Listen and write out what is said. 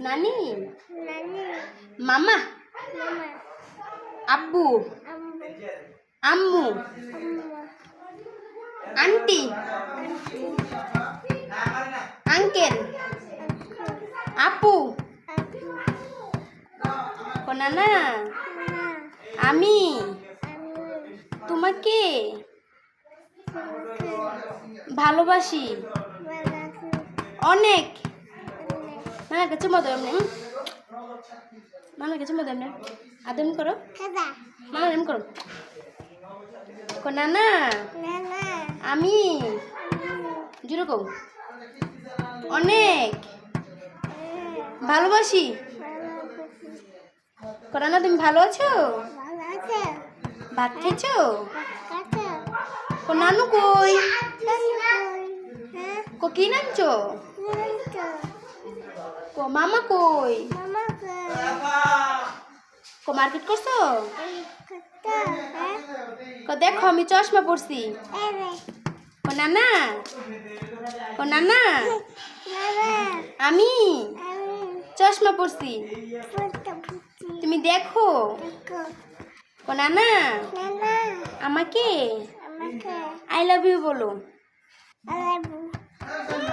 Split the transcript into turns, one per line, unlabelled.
নানি
নানি
মামা
মামা
আব্বু
আম্মু
আন্টি আঙ্কেল
আঙ্কু
আপু
আপু
ও নানা আমি তোমাকে ভালোবাসি অনেক মানে কাছে মতো এমনি আদম করো। মানে এম করো। কো নানা?
নানা।
আমি? জুড়ে অনেক।
হ্যাঁ।
ভালোবাসি?
ভালোবাসি।
কো নানা তুমি ভালো আছো? ভাত খেয়েছো? নানু কই?
হ্যাঁ?
কো নামছো কো মামা কই?
মামা কই?
কো মার্কেট করছ?
হ্যাঁ?
কো দেখো আমি চশমা পরছি।
এরে
কো নানা? কো নানা? আমি চশমা পরছি।
ফুটি
তুমি
দেখো।
ও নানা?
নানা।
আমাকে?
আমাকে।
আই লাভ ইউ বলো।
আলাবু